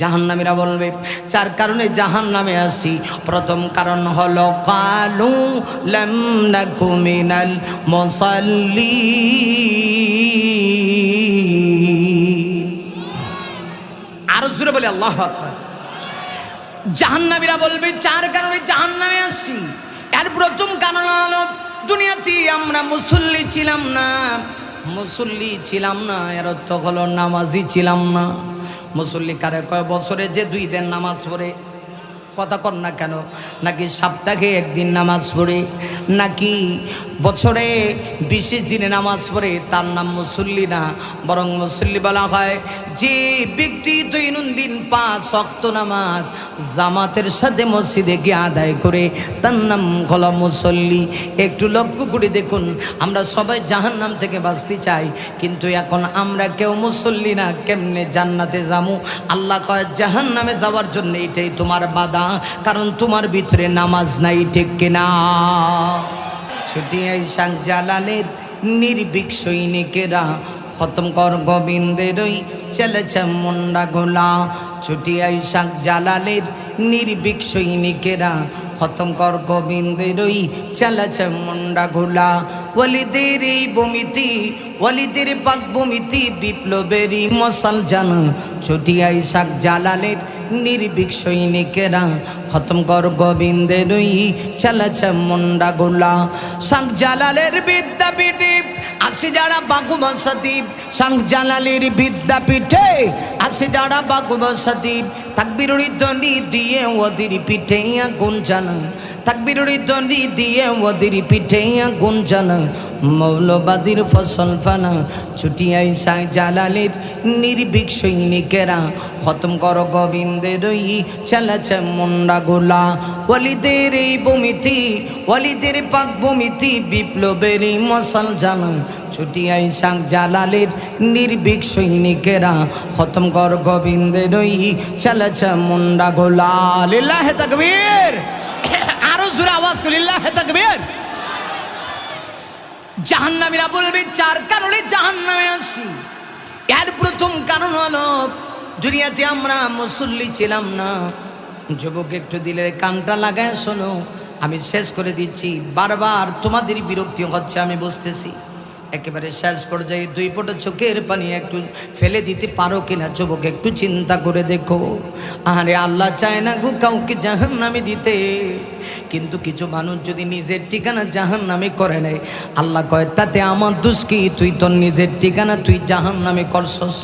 জাহান্নামীরা বলবে চার কারণে জাহান নামে আসি। প্রথম কারণ হলো, কালু লাম নাকু মিনাল মুসাল্লিন। আরও জোরে বলে, আল্লাহ আকবার। জাহান্নামীরা বলবে চার কারণে জাহান্নামে আসছি এর প্রথম কারণ হলো, দুনিয়াতে আমরা মুসল্লি ছিলাম না। মুসল্লি ছিলাম না, এর অর্থ হলো নামাজি ছিলাম না। মুসল্লি কারে কয়, বছরে যে দুই দিন নামাজ পড়ে। কথা কর না কেন? নাকি সপ্তাহে একদিন নামাজ পড়ে? নাকি বছরে বিশেষ দিনে নামাজ পড়ে, তার নাম মুসল্লি না, বরং মুসল্লি বলা হয়, যে ব্যক্তি দৈনন্দিন পাঁচ শক্ত নামাজ জামাতের সাথে মসজিদে গিয়ে আদায় করে, তার নাম হল মুসল্লি। একটু লক্ষ্য করে দেখুন, আমরা সবাই জাহান নাম থেকে বাঁচতে চাই, কিন্তু এখন আমরা কেউ মুসল্লি না, কেমনে জান্নাতে যাব? আল্লাহ কয় জাহান নামে যাওয়ার জন্য এটাই তোমার বাধা, কারণ তোমার ভিতরে নামাজ নাই, ঠিক কিনা? ছুটিয়াই শাক জালালের নির্ভীক সৈনিকেরা খতম কর গোবিন্দের ওই চলেছে মুন্ডা গোলা। ছুটিয়াই শাক জালালের নির্ভীক সৈনিকেরা খতম কর গোবিন্দের ওই চলেছে মুন্ডা গোলা। ওলিদের এই বমিতি ওলিদের পাক বমিতি বিপ্লবেরই মশাল জানা। ছুটিয়াই শাক জালালের নির্ভীক সৈনিকেরা খতম কর গোবিন্দে রুই চালাচ্ছে মুন্ডা গোলা। শঙ্খ জালালের বিদ্যাপীঠে আসি যারা বাঘু বসতি। শঙ্খ জালালের বিদ্যাপীঠে আসি যারা বাঘু বসতি। তাকবিরুড়ি দণ্ডি দিয়ে ওদের পিঠে আগুন জানা তাকবিরুড়ি দণ্ডি দিয়ে ওদের পিঠে আগুন জানা মৌলবাদীর ফসল ফানা ছুটিয়াই শাহ জালালের নির্ভীক সৈনিকেরা, খতম কর গোবিন্দের ওই চালাচ্ছে মুন্ডা গোলা। ওলিদের এই বমিতি ওলিদের পাক বমিতি বিপ্লবের এই মশাল জানা ছুটিয়াই শাক জালালের নির্ভীক সৈনিকেরা, খতম কর গোবিন্দের ওই চালাচ্ছে মুন্ডা গোলা। লিল্লাহ তাকবীর! আওয়াজ করি তাকবীর। জাহান্নামীরা বলবে, চার কারণে জাহান্নামে আসছি। এর প্রথম কারণ হলো, দুনিয়াতে আমরা মুসল্লি ছিলাম না। যুবক একটু দিলের কানটা লাগায়, শোনো, আমি শেষ করে দিচ্ছি। বারবার তোমাদের বিরক্তি হচ্ছে, আমি বুঝতেছি। একেবারে শেষ পর্যায়ে দুই ফোঁটা চোখের পানি একটু ফেলে দিতে পারো কিনা, যুবক একটু চিন্তা করে দেখো। আরে আল্লাহ চায় না গো কাউকে জাহান নামে দিতে। কিন্তু কিছু মানুষ যদি নিজের ঠিকানা জাহান নামে করে নেয়, আল্লাহ কয়, তাতে আমার দোষ কি? তুই তোর নিজের ঠিকানা, তুই জাহান নামে করছস।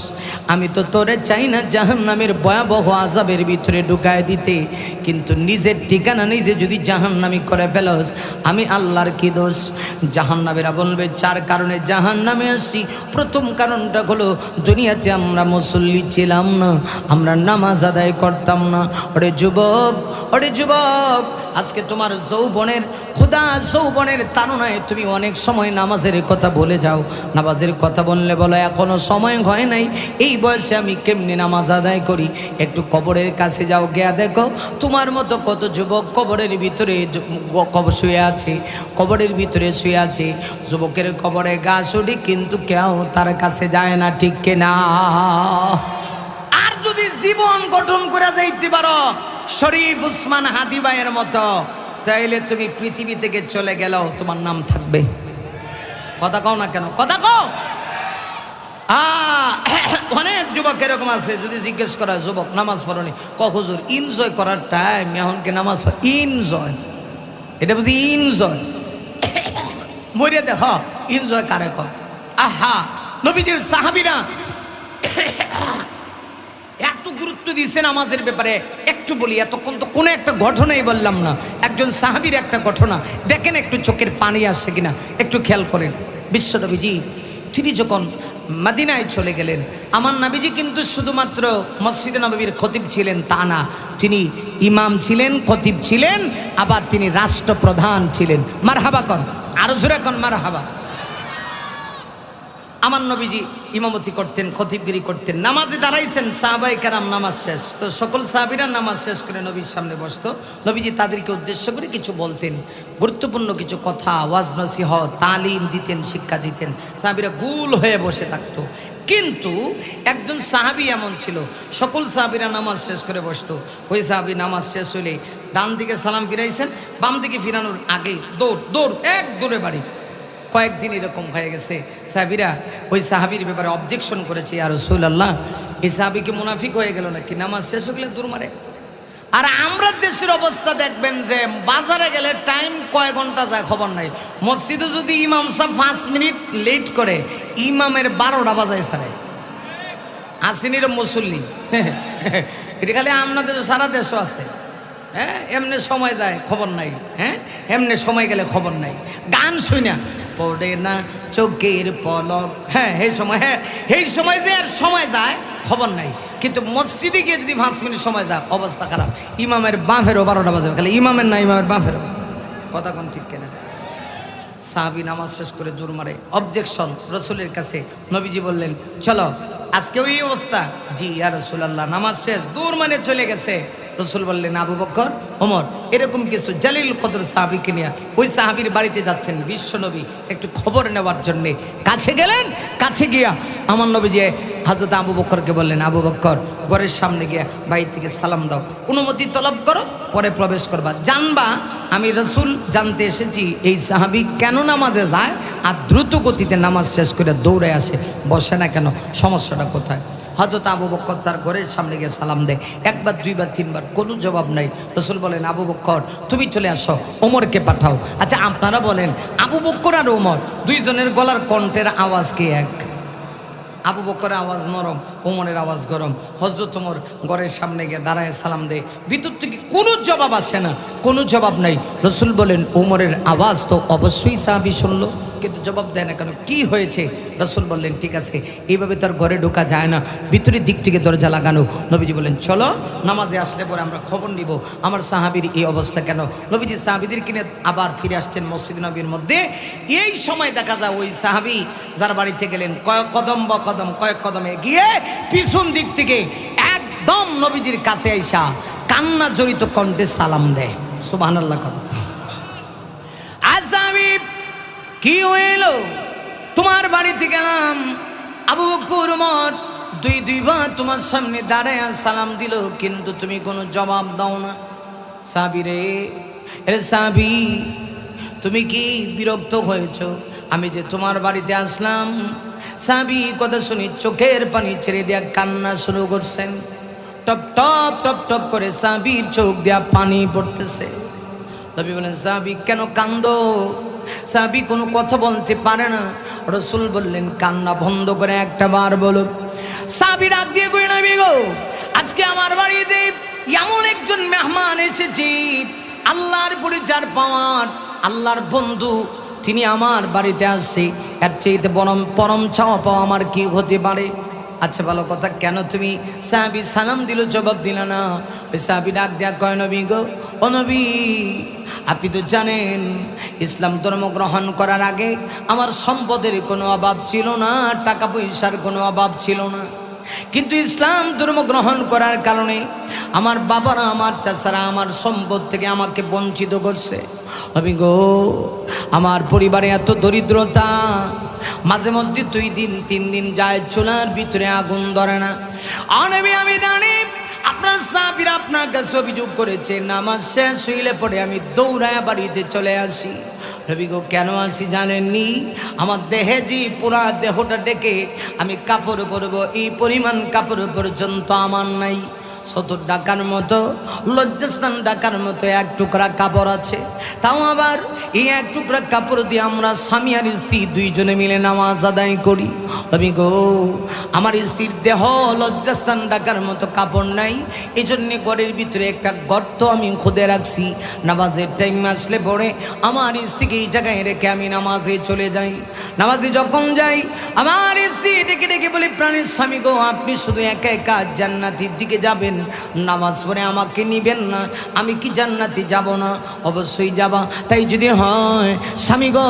আমি তো তোরে চাই না জাহান নামের ভয়াবহ আজাবের ভিতরে ঢুকায় দিতে। কিন্তু নিজের ঠিকানা নিজে যদি জাহান নামি করে ফেলস, আমি আল্লাহর কি দোষ? জাহান নামেরা বলবে চার কারণে জাহান নামে আসছি প্রথম কারণটা হলো, দুনিয়াতে আমরা মুসল্লি ছিলাম না, আমরা নামাজ আদায় করতাম না। ওরে যুবক ওরে যুবক আজকে তোমার যৌবনের, খুদা যৌবনের তারণায় তুমি অনেক সময় নামাজের কথা বলে যাও। নামাজের কথা বললে বলো, এখনও সময় হয় নাই। এই বয়সে আমি কেমনি নামাজ আদায় করি? একটু কবরের কাছে যাও, গিয়া দেখো তোমার মতো কত যুবক কবরের ভিতরে শুয়ে আছে, কবরের ভিতরে শুয়ে আছে। যুবকের কবরে গা শুনি, কিন্তু কেউ তার কাছে যায় না, ঠিক কিনা? আর যদি জীবন গঠন করে যাইতে পারো শরীফ উসমান হাদি ভাইয়ের মতো। তাইলে তুমি পৃথিবী থেকে চলে গেলেও তোমার নাম থাকবে। কথা কও না কেন? কথা কও! অনেক যুবক এরকম আছে, যদি জিজ্ঞেস করা, যুবক, নামাজ পড়নি? ক, হুজুর এনজয় করার টাইম এখনকে নামাজ ইনজয় এটা বুঝি ইনজয় মরিয়া দেখ ইনজয় কারে কয়? আহা, নবীজির সাহাবিরা গুরুত্ব দিয়েছে নামাজের ব্যাপারে, একটু বলি, এতক্ষণ তো কোনো একটা ঘটনাই বললাম না। একজন সাহাবির একটা ঘটনা, দেখেন একটু চোখের পানি আসছে কিনা, একটু খেয়াল করেন। বিশ্বনবীজি তিনি যখন মাদিনায় চলে গেলেন, আমার নাবিজি কিন্তু শুধুমাত্র মসজিদে নবীর খতিব ছিলেন, তা না, তিনি ইমাম ছিলেন, খতিব ছিলেন, আবার তিনি রাষ্ট্রপ্রধান ছিলেন। মার হাবা কন, আরও জোরে কন মার হাবা আমার নবীজি ইমামতি করতেন, খতিবগিরি করতেন, নামাজে দাঁড়াইছেন সাহাবাই কারাম নামাজ শেষ। তো সকল সাহাবিরা নামাজ শেষ করে নবীর সামনে বসত। নবীজি তাদেরকে উদ্দেশ্য করে কিছু বলতেন, গুরুত্বপূর্ণ কিছু কথা, ওয়াজ নসিহ তালিম দিতেন, শিক্ষা দিতেন। সাহাবিরা গুল হয়ে বসে থাকতো। কিন্তু একজন সাহাবি এমন ছিল, সকল সাহাবিরা নামাজ শেষ করে বসতো। ওই সাহাবি নামাজ শেষ হলে ডান দিকে সালাম ফিরাইছেন, বাম দিকে ফিরানোর আগে দৌড় দৌড়, এক দৌড়ে বাড়িতে। কয়েকদিন এরকম হয়ে গেছে। সাহাবিরা, ওই সাহাবির ব্যাপারে অবজেকশন করেছে আর রসুল আল্লাহ এই সাহাবিকে মুনাফিক হয়ে গেল নাকি? নামাজ শেষ গেলে দূর মারে? আর আমরা দেশের অবস্থা দেখবেন যে, বাজারে গেলে টাইম কয় ঘণ্টা যায় খবর নাই। মসজিদে যদি ইমাম সাহেব পাঁচ মিনিট লেট করে, ইমামের বারোটা বাজায় সারে। আসিনির মুসল্লি। এটা খালি আপনাদের সারা দেশও আছে। হ্যাঁ এমনি সময় যায়, খবর নাই। হ্যাঁ এমনি সময় গেলে খবর নাই। গান শুই না। পড়ে না চোখের পলক। হ্যাঁ এই সময় হ্যাঁ এই সময় যে আর সময় যায়, খবর নাই। কিন্তু মসজিদে গিয়ে যদি পাঁচ মিনিট সময় যায়, অবস্থা খারাপ। ইমামের বাঁফেরও বারোটা বাজাবে খালি ইমামের না ইমামের বাঁফেরও কথা কোন ঠিক কেনা? সাহাবি নামাজ শেষ করে জোর মারে। অবজেকশন রসুলের কাছে নবীজি বললেন, চলো, আজকে ওই অবস্থা। জি, ইয়া রসুলাল্লাহ, নামাজ শেষ দূর মানে চলে গেছে। রসুল বললেন, আবু বক্কর, ওমর, এরকম কিছু জালিল কদর সাহাবিকে নিয়ে ওই সাহাবির বাড়িতে যাচ্ছেন বিশ্ব নবী। একটু খবর নেওয়ার জন্যে কাছে গেলেন, কাছে গিয়া আমার নবী যে হাজরত আবু বক্করকে বললেন, আবু বক্কর, ঘরের সামনে গিয়া বাড়ির থেকে সালাম দাও, অনুমতি তলব করো, পরে প্রবেশ করবা। জানবা, আমি রসুল জানতে এসেছি, এই সাহাবি কেন নামাজে যায় আর দ্রুত গতিতে নামাজ শেষ করে দৌড়ে আসে, বসে না কেন, সমস্যাটা কোথায়? হজরত আবু বক্কর তার ঘরের সামনে গিয়ে সালাম দেয়। একবার, দুইবার, তিনবার, কোনো জবাব নাই। রসুল বলেন, আবু বক্কর, তুমি চলে আসো, ওমরকে পাঠাও। আচ্ছা আপনারা বলেন, আবু বক্কর আর ওমর, দুইজনের গলার কণ্ঠের আওয়াজ কি এক? আবু বক্করের আওয়াজ নরম, ওমরের আওয়াজ গরম। হজরত ওমর ঘরের সামনে গিয়ে দাঁড়ায়, সালাম দেয়। ভিতর থেকে কোনো জবাব আসে না, কোনো জবাব নাই। রসুল বলেন, ওমরের আওয়াজ তো অবশ্যই সাহাবি শুনলো। কিন্তু জবাব দেয় না, কেন? কি হয়েছে? রসুল বললেন, ঠিক আছে, এইভাবে তার ঘরে ঢোকা যায় না। ভিতরের দিক থেকে দরজা লাগানো। নবীজি বলেন চলো, নামাজে আসলে পরে আমরা খবর নিব। আমার সাহাবির এই অবস্থা কেন? নবীজি সাহাবিদের কিনে আবার ফিরে আসছেন মসজিদ নবীর মধ্যে। এই সময় দেখা যায়, ওই সাহাবি যার বাড়িতে গেলেন, কয়েক কদম বা কদম, কয়েক কদমে গিয়ে পিছন দিক থেকে একদম নবীজির কাছে আইসা কান্না জড়িত কণ্ঠে সালাম দেয়। সুবাহ আসামি কি হইল? তোমার বাড়িতে গেলাম আবু বকর, উমর, দুই দুইবার তোমার সামনে দাঁড়ায় সালাম দিল, কিন্তু তুমি কোনো জবাব দাও না। সাবি রে রে সাবি, তুমি কি বিরক্ত হয়েছ? আমি যে তোমার বাড়িতে আসলাম, সাবি কথা শুনি চোখের পানি ছেড়ে দেয়া কান্না শুরু করছেন। টপ টপ টপ টপ করে সাবির চোখ দেয়া পানি পড়তেছে। তবে বলেন, সাবি, কেন কান্দো? সাহাবি কোনো কথা বলতে পারে না। রসুল বললেন, কান্না বন্ধ করে একটা বার বলো। সাহাবি রাত দিয়ে কই নবী গো, আজকে আমার বাড়িতে এমন একজন মেহমান এসেছে। আল্লাহর পরিচার পাওয়ার, আল্লাহর বন্ধু, তিনি আমার বাড়িতে আসছে। এর চেয়েতে বরম পরম চাওয়া পাওয়া আমার কি হতে পারে। আচ্ছা ভালো কথা, কেন তুমি সাহাবি সালাম দিল, জবাব দিল না। ওই সাহাবি ডাক দেয়া কয়, নবী গো, ও নবী আপনি তো জানেন, ইসলাম ধর্ম গ্রহণ করার আগে আমার সম্পদের কোনো অভাব ছিল না, টাকা পয়সার কোনো অভাব ছিল না। কিন্তু ইসলাম ধর্ম গ্রহণ করার কারণে আমার বাবারা, আমার চাচারা আমার সম্পদ থেকে আমাকে বঞ্চিত করছে। আমি গো, আমার পরিবারে এত দরিদ্রতা, মাঝে মধ্যে দুই দিন, তিন দিন যায়, চুলার ভিতরে আগুন ধরে না। অনেবে, আমি জানি আপনার সাহাবিরা আপনার কাছে অভিযোগ করেছে, নামাজ শেষ হইলে পরে আমি দৌড়ায় বাড়িতে চলে আসি। রবি গো, কেন আসি জানেননি? আমার দেহে যে পুরা দেহটা ডেকে আমি কাপড় পরবো, এই পরিমাণ কাপড় পর্যন্ত আমার নাই। সতুর ডাকার মতো, লজ্জাস্থান ডাকার মতো এক টুকরা কাপড় আছে। তাও আবার এই এক টুকরা কাপড় দিয়ে আমরা স্বামী আর স্ত্রী দুইজনে মিলে নামাজ আদায় করি। আমি গো, আমার স্ত্রীর দেহ লজ্জাস্থান ডাকার মতো কাপড় নাই এই জন্যে ঘরের ভিতরে একটা গর্ত আমি খুদে রাখছি। নামাজের টাইম আসলে পরে আমার স্ত্রীকে এই জায়গায় রেখে আমি নামাজে চলে যাই। নামাজে যখন যাই, আমার স্ত্রী ডেকে ডেকে বলি, প্রাণের স্বামী গো, আপনি শুধু একা একা জান্নাতির দিকে যাবেন নামাজ পড়ে আমাকে নিবেন না, আমি কি জান্নাতে যাব না? অবশ্যই যাবা। তাই যদি হয়, স্বামী গো,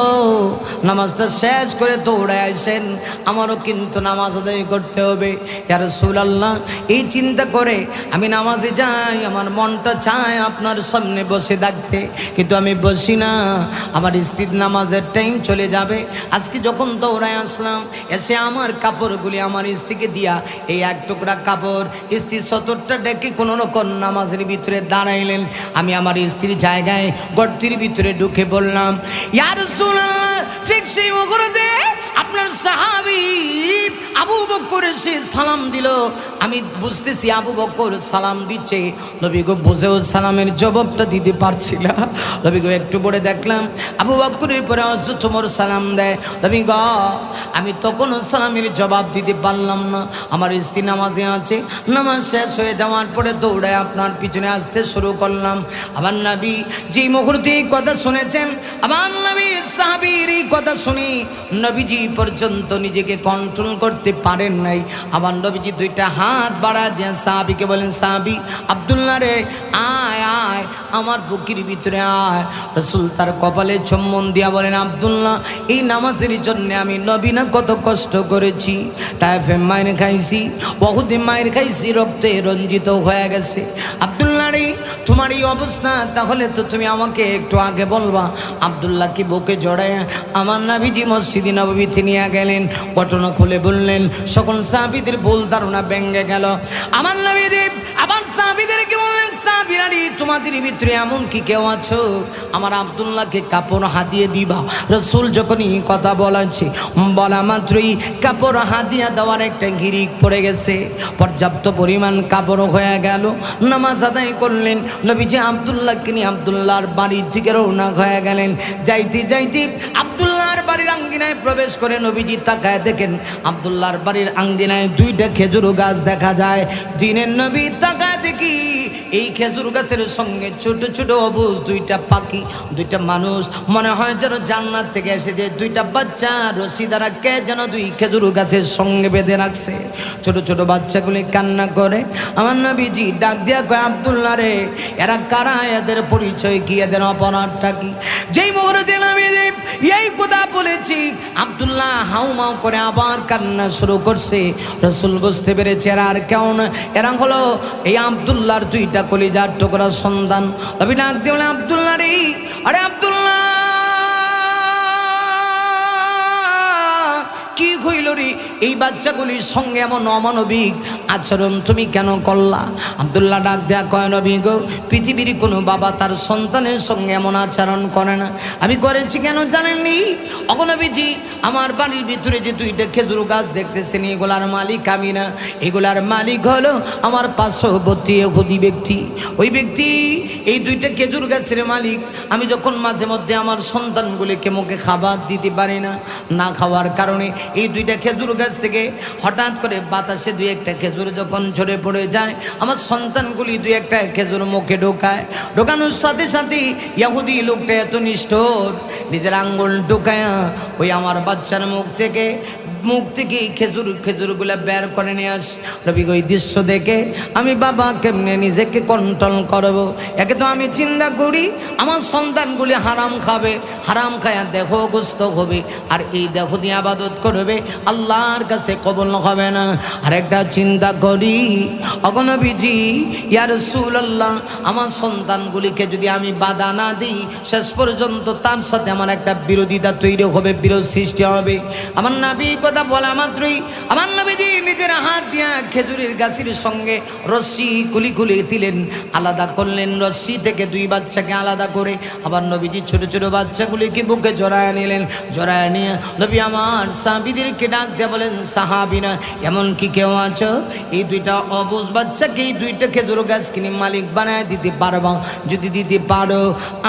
নামাজটা শেষ করে দৌড়ে আসেন। আমারও কিন্তু নামাজ আদায় করতে হবে। ইয়ার আল্লাহ এই চিন্তা করে আমি নামাজে যাই, আমার মনটা চায় আপনার সামনে বসে থাকতে। কিন্তু আমি বসি না, আমার স্ত্রীর নামাজের টাইম চলে যাবে। আজকে যখন দৌড়ায় আসলাম, এসে আমার কাপড়গুলি আমার স্ত্রীকে দিয়া, এই এক টুকরা কাপড়, স্ত্রী সতরটা ডেকে কোনো রকম নামাজের ভিতরে দাঁড়াইলেন। আমি আমার স্ত্রীর জায়গায় গর্তির ভিতরে ঢুকে বললাম ইয়ার ঠিক সেই আপনার সাহাবি আবু বক্কর সে সালাম দিল। আমি বুঝতেছি আবু বক্কর সালাম দিচ্ছে। নবী গো বুঝেও সালামের জবাবটা দিতে পারছি না নবী গো একটু পরে দেখলাম আবু বক্করের পরে অজ তোমার সালাম দেয়। নবী গ আমি তখনও সালামের জবাব দিতে পারলাম না। আমার স্ত্রী নামাজে আছে। নামাজ শেষ হয়ে যাওয়ার পরে দৌড়ায় আপনার পিছনে আসতে শুরু করলাম। আবার নবী যেই মুহূর্তে এই কথা শুনেছেন আবার নবী সাহাবির এই কথা শুনি নবীজি পর্যন্ত নিজেকে কন্ট্রোল করতে পারেন নাই। আবার নবীজি দুইটা হাত বাড়া দিয়ে সাহাবিকে বলেন, সাহাবি, আবদুল্লাহ রে, আয় আয়, আমার বুকির ভিতরে আয়। রসুল তার কপালে চম্মন দিয়া বলেন, আবদুল্লাহ, এই নামাজের জন্য আমি নবীনা কত কষ্ট করেছি। তাই মায়ের খাইছি, বহুদিন মায়ের খাইছি, রক্তে রঞ্জিত হয়ে গেছে। আবদুল্লাহ তোমার এই অবস্থা, তাহলে তো তুমি আমাকে একটু আগে বলবা। আবদুল্লাহ কি বুকে জড়ায়? আমার নাবিজি মসজিদি নবীতে নিয়ে গেলেন ঘটনা খুলে বললেন, সকল সাহাবিদের ভুল ধারণা ব্যঙ্গে গেল। আমার নবীদেব আবার সাহাবিরারি তোমাদের ভিতরে এমন কি কেউ আছো? আমার আবদুল্লাহকে কাপড় হাতিয়ে দিবা। রসুল যখনই কথা বলাছে, বলা মাত্রই কাপড় হাতিয়া দেওয়ার একটা ঘিরিক পড়ে গেছে। পর্যাপ্ত পরিমাণ কাপড় হয়ে গেল। নামাজ আদায় করলেন। নবীজি আবদুল্লাহকে নিয়ে আবদুল্লাহর বাড়ির থেকে রওনা হয়ে গেলেন। যাইতে যাইতে আবদুল্লাহর বাড়ির আঙ্গিনায় প্রবেশ করে নবীজি তাকায় দেখেন আবদুল্লাহর বাড়ির আঙ্গিনায় দুইটা খেজুর গাছ দেখা যায়। দিনের নবী তাকায় দেখি, এই খেজুর গাছের সঙ্গে ছোট ছোট অবুজ, দুইটা পাখি, দুইটা মানুষ। মনে হয় যেন জান্নাত থেকে এসেছে, দুইটা বাচ্চা, রশি দ্বারা কে যেন দুই খেজুর গাছের সঙ্গে বেঁধে রাখছে। ছোট ছোট বাচ্চাগুলি কান্না করে, আমার নবীজি ডাক দিয়া কয়, আবদুল্লাহ রে, এরা কারা? এদের পরিচয় কি? এদের অপরাধটা কি? যেই মুহূর্তে নবীজি, এই কথা বলেছি আবদুল্লাহ হাউ মাউ করে আবার কান্না শুরু করছে। রসুল বুঝতে পেরেছে এরা আর কেউ না। এরা হলো এই আবদুল্লাহর দুইটা কলিজার টুকরা সন্তান। রবি ডাক দিয়ে বলে, আবদুল্লাহ রে আরে আবদুল্লাহ! রে এই বাচ্চাগুলির সঙ্গে এমন অমানবিক আচরণ তুমি কেন করলা? আবদুল্লাহ ডাক দেয়া, কয় নবী গো, পৃথিবীর কোনো বাবা তার সন্তানের সঙ্গে এমন আচরণ করে না। আমি করেছি কেন জানেননি? অগনবীজি আমার বাড়ির ভিতরে যে দুইটা খেজুর গাছ দেখতেছেন, এগুলার মালিক আমি না। এগুলার মালিক হলো আমার পার্শ্ববর্তী হুদি ব্যক্তি। ওই ব্যক্তি, এই দুইটা খেজুর গাছের মালিক। আমি যখন মাঝে মধ্যে আমার সন্তানগুলিকে মুখে খাবার দিতে পারি না না খাওয়ার কারণে এই দুইটা খেজুর গাছ থেকে হঠাৎ করে বাতাসে দুই একটা খেজুর যখন ঝরে পড়ে যায়, আমার সন্তানগুলি দুই একটা খেজুর মুখে ঢোকায়। ঢোকানোর সাথে সাথে ইয়াহুদি লোকটা এত নিষ্ঠুর, নিজের আঙ্গুল ঢোকায়া ওই আমার বাচ্চার মুখ থেকে মুখ থেকে খেজুর, খেজুরগুলো বের করে নিয়ে আস। রবি ওই দৃশ্য দেখে আমি বাবা কেমনে নিজেকে কন্ট্রোল করব? একে তো আমি চিন্তা করি, আমার সন্তানগুলি হারাম খাবে, হারাম খায়া দেহ গুস্ত হবে, আর এই দেহ দিয়ে আবাদত করবে, আল্লাহর কাছে কবল হবে না। আর একটা চিন্তা করি অগনবীজি ইয়ার আল্লাহ আমার সন্তানগুলিকে যদি আমি বাধা না দিই, শেষ পর্যন্ত তার সাথে আমার একটা বিরোধিতা তৈরি হবে, বিরোধ সৃষ্টি হবে। আমার নাবি কথা বলা মাত্রই। আমার নবীজি নিজের হাত দিয়া খেজুরের গাছের সঙ্গে রশ্মি কুলি কুলি দিলেন, আলাদা করলেন রশ্মি থেকে দুই বাচ্চাকে আলাদা করে। আবার নবীজি ছোট ছোট বাচ্চাগুলিকে বুকে জড়ায় নিলেন, জড়ায় নিয়ে নবী আমার সাহাবিদেরকে ডাক দিয়ে বলেন সাহাবিনা এমন কি কেউ আছো? এই দুইটা অবুজ বাচ্চাকে এই দুইটা খেজুর গাছ কিনে মালিক বানায় দিতে পারবা? যদি দিতে পারো,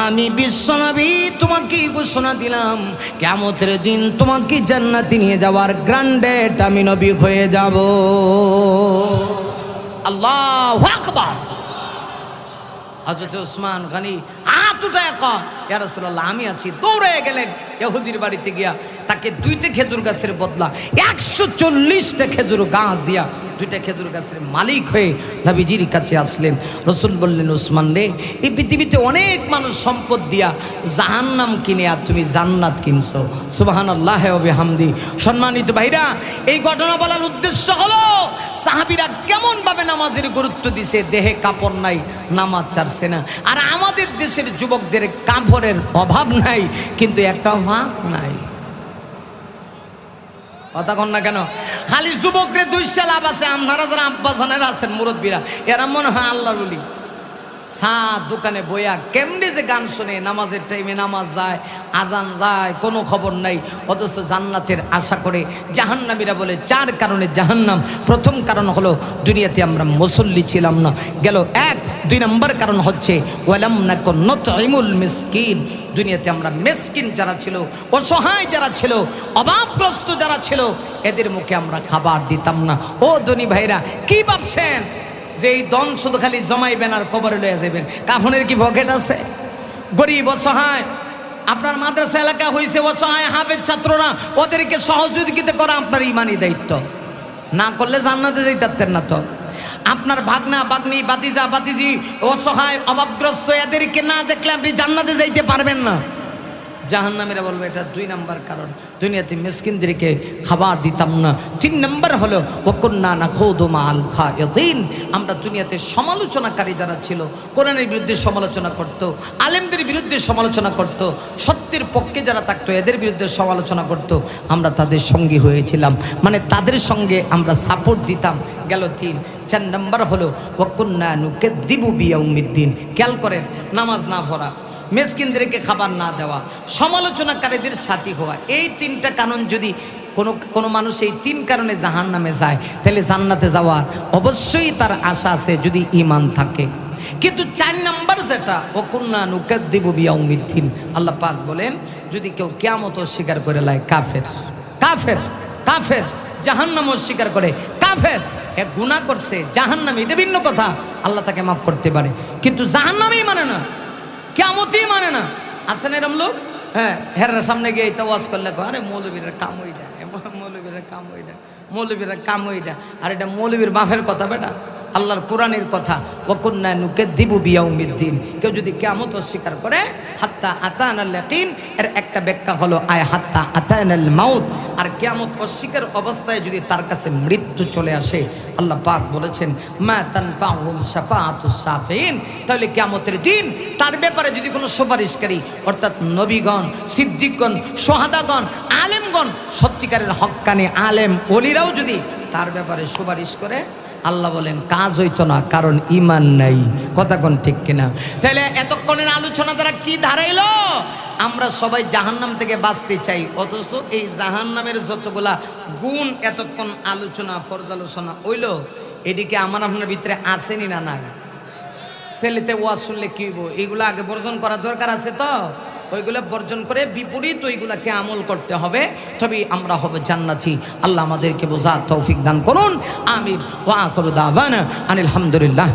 আমি বিশ্বনবী তোমাকে ঘোষণা দিলাম। কেমতের দিন তোমাকে জান্নাতে নিয়ে যাওয়ার গ্রান্ডেড আমি নবী হয়ে যাব। আল্লাহ আকবার। হজরত উসমান খানি আতুটা এক ক ইয়া রাসূলুল্লাহ, আমি আছি। দৌড়ে গেলেন, ইহুদির বাড়িতে গিয়া তাকে দুইটা খেজুর গাছের বদলা একশো চল্লিশটা খেজুর গাছ দিয়া দুইটা খেজুর গাছের মালিক হয়ে নবীজির কাছে আসলেন। রসুল বললেন উসমান রে, এই পৃথিবীতে অনেক মানুষ সম্পদ দিয়া জাহান্নাম কিনে আর তুমি জান্নাত কিনছো। সুবাহান আল্লাহ হামদি সম্মানিত ভাইরা, এই ঘটনা বলার উদ্দেশ্য হলো, সাহাবিরা কেমন ভাবে নামাজের গুরুত্ব দিছে, দেহে কাপড় নাই, নামাজ চারছে না। আর আমাদের দেশের যুবকদের কাপড়ের অভাব নাই, কিন্তু একটা ভাগ নাই। কথা কন না কেন? খালি যুবকরে দুই লাভ আছে, আপনারা যারা আব্বাসানের আছেন, মুরব্বীরা, এরা মনে হয় আল্লাহর বলি সা দোকানে বইয়া কেমনি যে গান শুনে, নামাজের টাইমে নামাজ যায়, আজান যায়, কোনো খবর নাই, অথচ জান্নাতের আশা করে জাহান্নামীরা বলে চার কারণে জাহান্নাম, প্রথম কারণ হলো দুনিয়াতে আমরা মুসল্লি ছিলাম না। গেল এক দুই নম্বর কারণ হচ্ছে না দুনিয়াতে আমরা মেসকিন যারা ছিল, অসহায় যারা ছিল, অভাবগ্রস্ত যারা ছিল, এদের মুখে আমরা খাবার দিতাম না। ও ধনী ভাইরা, কি ভাবছেন? যে এই দন শুধু খালি জমাইবেন আর কবরে লয়ে যাবেন কাফনের কি পকেট আছে? গরিব, অসহায়, আপনার মাদ্রাসা এলাকা হয়েছে অসহায় হাফেজ ছাত্ররা, ওদেরকে সহযোগিতা করা আপনার ইমানি দায়িত্ব। না করলে জান্নাতে যাইতারতেন না তো। আপনার ভাগনা, ভাগ্নি বাতিজা বাতিজি অসহায়, অভাবগ্রস্ত, এদেরকে না দেখলে আপনি জান্নাতে যাইতে পারবেন না। জাহান্নামীরা বলবে, এটা দুই নাম্বার কারণ। দুনিয়াতে মিসকিনদেরকে খাবার দিতাম না। তিন নাম্বার হলো ওকন্যা না খৌদমা আল খায়দিন আমরা দুনিয়াতে সমালোচনাকারী যারা ছিল, কোরআনের বিরুদ্ধে সমালোচনা করত, আলেমদের বিরুদ্ধে সমালোচনা করত, সত্যের পক্ষে যারা থাকতো, এদের বিরুদ্ধে সমালোচনা করত, আমরা তাদের সঙ্গী হয়েছিলাম। মানে তাদের সঙ্গে আমরা সাপোর্ট দিতাম। গেল তিন চার নাম্বার হলো ওকন্যা নুকে দিবু বিয়া উম্মিদ্দিন খেয়াল করেন, নামাজ না ভরা মেসকিনদেরকে খাবার না দেওয়া, সমালোচনাকারীদের সাথী হওয়া, এই তিনটা কারণ যদি কোনো কোনো মানুষ এই তিন কারণে জাহান নামে যায়, তাহলে জান্নাতে যাওয়ার অবশ্যই তার আশা আছে যদি ইমান থাকে। কিন্তু চার নাম্বার যেটা অকুন্না নুকাদ্দিব বিয়াউমিদ্দিন। আল্লাহ পাক বলেন, যদি কেউ কেয়ামত অস্বীকার করে লাই কাফের। কাফের কাফের জাহান্নাম অস্বীকার করে, কাফের। এ গুণা করছে জাহান নামে এটা ভিন্ন কথা। আল্লাহ তাকে মাফ করতে পারে। কিন্তু জাহান নামেই মানে না কেমতই মানে না। আছেন এরম লোক? হ্যাঁ হেরার সামনে গিয়ে এটা ওয়াজ করলে আরে মৌলবীরা কাম ওইটা মৌলবীরা কাম ওইটা মৌলবীরা কাম ওইটা আর এটা মৌলবীর বাফের কথা বেটা। আল্লাহর কোরআনের কথা ওকুন্না নুকে দিবু বিয়াউমিদ্দিন। কেউ যদি কেমত অস্বীকার করে, হাত্তা আতান আল্লাকিন এর একটা ব্যাখ্যা হলো, আয় হাত্তা আতান আল মাউত। আর কেয়ামত অস্বীকার অবস্থায় যদি তার কাছে মৃত্যু চলে আসে, আল্লাহ পাক বলেছেন, মা তানফাহুম শাফাআতুস সাফিন তাহলে কেয়ামতের দিন তার ব্যাপারে যদি কোনো সুপারিশকারী, অর্থাৎ নবীগণ, সিদ্দিকগণ, সোহাদাগণ, আলেমগণ, সত্যিকারের হক্কানি আলেম অলিরাও যদি তার ব্যাপারে সুপারিশ করে আল্লাহ বলেন, কাজ হইতো না, কারণ ইমান নাই। কথা কোন ঠিক কিনা? তাহলে এতক্ষণের আলোচনা দ্বারা কি ধারাইলো? আমরা সবাই জাহান্নাম থেকে বাঁচতে চাই, অথচ এই জাহান্নামের যতগুলা গুণ এতক্ষণ আলোচনা, পর্যালোচনা হইল, এদিকে আমার আপনার ভিতরে আসেনি না নাই? তাহলে তে ওয়াজ শুনলে কি এইগুলো আগে বর্জন করার দরকার আছে তো? ওইগুলো বর্জন করে বিপরীত ওইগুলাকে আমল করতে হবে। তবে আমরা হবে জান্নাতি। আল্লাহ আমাদেরকে বোঝা তৌফিক দান করুন। আমির ওয়া আখরু দাওয়ানা আনিল হামদুলিল্লাহ।